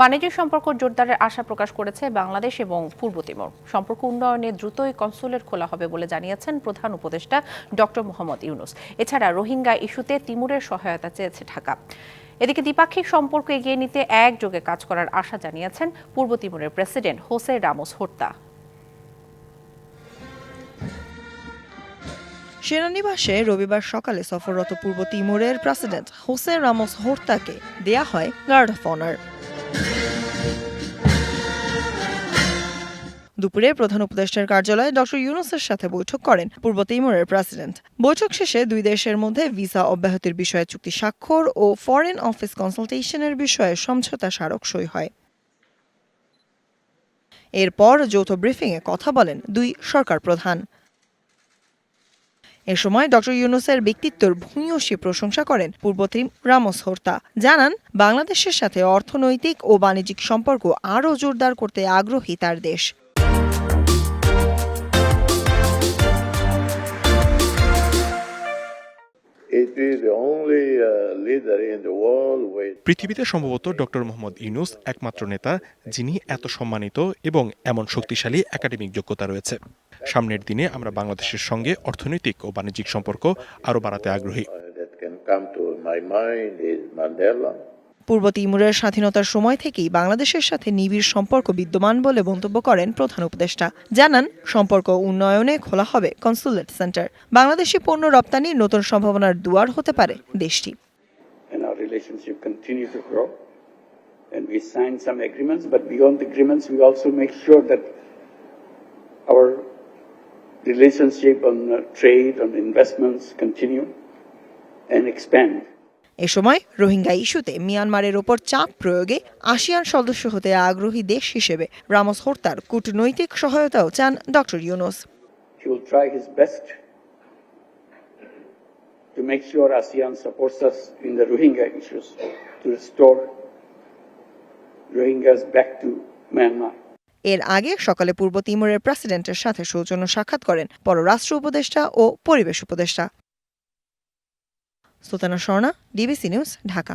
বাণিজ্য সম্পর্ক জোরদারের আশা প্রকাশ করেছে বাংলাদেশ এবং পূর্ব তিমুর। সম্পর্ক উন্নয়নে দ্রুতই কনসুলেট খোলা হবে বলে জানিয়েছেন প্রধান উপদেষ্টা ডক্টর মোহাম্মদ ইউনুস। এছাড়া রোহিঙ্গা ইস্যুতে তিমুরের সহায়তা চেয়েছে ঢাকা। এদিকে দ্বিপাক্ষিক সম্পর্ক এগিয়ে নিতে একযোগে কাজ করার আশা জানিয়েছেন পূর্ব তিমুরের প্রেসিডেন্ট হোসে রামোস হোর্তা সেনানিবাসে রবিবার সকালে সফররত পূর্ব তিমুরের প্রেসিডেন্ট হোসেন রামোস হোর্তাকে দেয়া হয় গার্ড অফ অনার। দুপুরে প্রধান উপদেষ্টার কার্যালয়ে ডক্টর ইউনুসের সাথে বৈঠক করেন পূর্ব তিমুরের প্রেসিডেন্ট। বৈঠক শেষে দুই দেশের মধ্যে ভিসা অব্যাহতির বিষয়ে চুক্তি স্বাক্ষর ও ফরেন অফিস কনসালটেশনের বিষয়ে সমঝোতা স্মারক সই হয়। এরপর যৌথ ব্রিফিংয়ে কথা বলেন দুই সরকার প্রধান। এ সময় ডক্টর ইউনুসের ব্যক্তিত্বর ভূয়সী প্রশংসা করেন পূর্বত্রিম রামোস হোর্তা। জানান, বাংলাদেশের সাথে অর্থনৈতিক ও বাণিজ্যিক সম্পর্ক আরও জোরদার করতে আগ্রহী তার দেশ। পৃথিবীতে সম্ভবত ডক্টর মোহাম্মদ ইউনুস একমাত্র নেতা যিনি এত সম্মানিত এবং এমন শক্তিশালী একাডেমিক যোগ্যতা রয়েছে। সামনের দিনে আমরা বাংলাদেশের সঙ্গে অর্থনৈতিক ও বাণিজ্যিক সম্পর্ক আরও বাড়াতে আগ্রহী। পূর্ব তিমুরের স্বাধীনতার সময় থেকেই বাংলাদেশের সাথে নিবিড় সম্পর্ক বিদ্যমান বলে মন্তব্য করেন প্রধান উপদেষ্টা। জানান সম্পর্ক উন্নয়নে খোলা হবে কনসুলেট সেন্টার। বাংলাদেশি পণ্য রপ্তানির নতুন সম্ভাবনার দুয়ার হতে পারে দেশটি। And we sign some agreements, but beyond the agreements, we also make sure that our relationship on uh, trade, on investments continue and expand. এ সময় রোহিঙ্গা ইস্যুতে মিয়ানমারের ওপর চাপ প্রয়োগে আসিয়ান সদস্য হতে আগ্রহী দেশ হিসেবে রামোস হোর্তার কূটনৈতিক সহায়তাও চান doctor Yunus. To make sure ASEAN supports us in the Rohingya issues to restore Rohingyas back to Myanmar. এর আগে সকালে পূর্ব তিমুরের প্রেসিডেন্টের সাথে সৌজন্য সাক্ষাৎ করেন পররাষ্ট্র উপদেষ্টা ও পরিবেশ উপদেষ্টা। Sutana Swarna DBC news Dhaka.